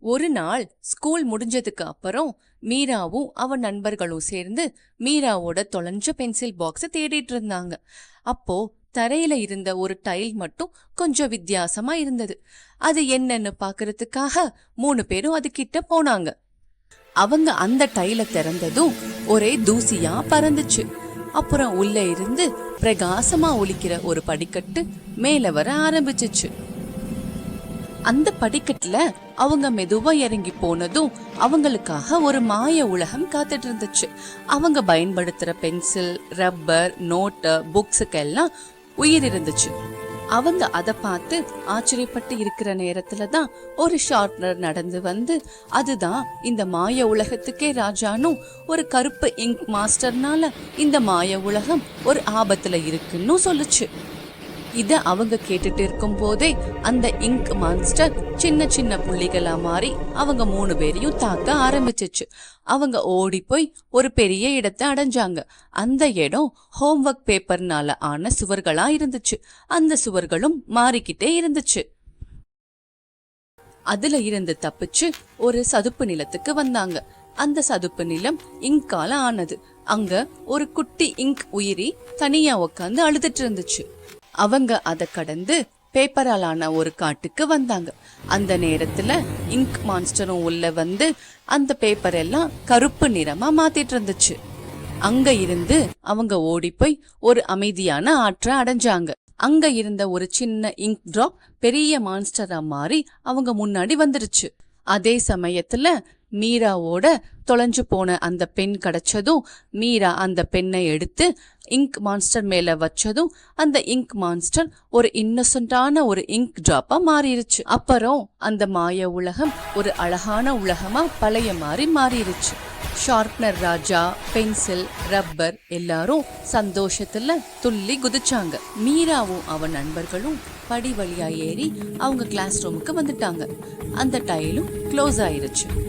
ஒரு நாள் ஸ்கூல் முடிஞ்சதுக்கு அப்புறம் மீராவும் அவன் நண்பர்களும் சேர்ந்து மீராவோட தொலைஞ்ச பென்சில் பாக்ஸை தேடிட்டு இருந்தாங்க. அப்போ தரையில இருந்த ஒரு டைல் மட்டும் கொஞ்சம் வித்தியாசமா இருந்தது. அது என்னன்னு பாக்குறதுக்காக மூணு பேரும் அது கிட்ட போனாங்க. அவங்க அந்த டைல திறந்ததும் ஒரே தூசியா பறந்துச்சு. அப்புறம் உள்ள இருந்து பிரகாசமா ஒலிக்கிற ஒரு படிக்கட்டு மேல வர ஆரம்பிச்சிச்சு. அந்த படிக்கட்டுல அவங்க மெதுவா இறங்கி போனதும் அவங்களுக்காக ஒரு மாய உலகம் காத்துட்டு இருந்துச்சு. அவங்க பயன்படுத்துற பென்சில் ரப்பர் நோட்டு புக்ஸுக்கெல்லாம் உயிர் இருந்துச்சு. அவங்க அதை பார்த்து ஆச்சரியப்பட்டு இருக்கிற நேரத்துல தான் ஒரு ஷார்ப்னர் நடந்து வந்து அதுதான் இந்த மாய உலகத்துக்கே ராஜானும் ஒரு கருப்பு இங்க் மாஸ்டர்னால இந்த மாய உலகம் ஒரு ஆபத்துல இருக்குன்னு சொல்லுச்சு. இத அவங்க கேட்டுட்டு இருக்கும் போதே அந்த இங்க் மான்ஸ்டர் சின்ன சின்ன புள்ளிகளா மாறி அவங்க மூணு பேரையும் தாக்க ஆரம்பிச்சிச்சு. அவங்க ஓடி போய் ஒரு பெரிய இடத்தை அடைஞ்சாங்க. அந்த இடம் ஹோம்ஒர்க் பேப்பர்னால ஆன சுவர்களா இருந்துச்சு. அந்த சுவர்களும் மாறிக்கிட்டே இருந்துச்சு. அதுல இருந்து தப்பிச்சு ஒரு சதுப்பு நிலத்துக்கு வந்தாங்க. அந்த சதுப்பு நிலம் இங்கால ஆனது. அங்க ஒரு குட்டி இங்க் உயிரி தனியா உக்காந்து அழுதுட்டு இருந்துச்சு. அவங்க அதை கடந்து பேப்பரால் ஆன ஒரு காட்டுக்கு வந்தாங்க. அந்த நேரத்துல இங்க் மான்ஸ்டரும் உள்ள வந்து அந்த பேப்பர் எல்லாம் கருப்பு நிறமா மாத்திட்டு இருந்துச்சு. அங்க இருந்து அவங்க ஓடி போய் ஒரு அமைதியான ஆற்றை அடைஞ்சாங்க. அங்க இருந்த ஒரு சின்ன இங்க் டிராப் பெரிய மான்ஸ்டரா மாறி அவங்க முன்னாடி வந்துருச்சு. அதே சமயத்துல மீராவோட தொலைஞ்சு போன அந்த பெண் கிடைச்சதும் மீரா அந்த பெண்ணை எடுத்து இங்க் மான்ஸ்டர் மேல வச்சதும் அந்த இங்க் மான்ஸ்டர் ஒரு இன்னசென்டான ஒரு இங்க் டிராப்பா மாறிடுச்சு அப்புறம் அந்த மாய உலகம் ஒரு அழகான உலகமா பழைய மாதிரி மாறிடுச்சு ஷார்ப்னர் ராஜா பென்சில் ரப்பர் எல்லாரும் சந்தோஷத்துல துள்ளி குதிச்சாங்க. மீராவும் அவன் நண்பர்களும் படி வழியா ஏறி அவங்க கிளாஸ் ரூமுக்கு வந்துட்டாங்க. அந்த டைலும் க்ளோஸ் ஆயிருச்சு.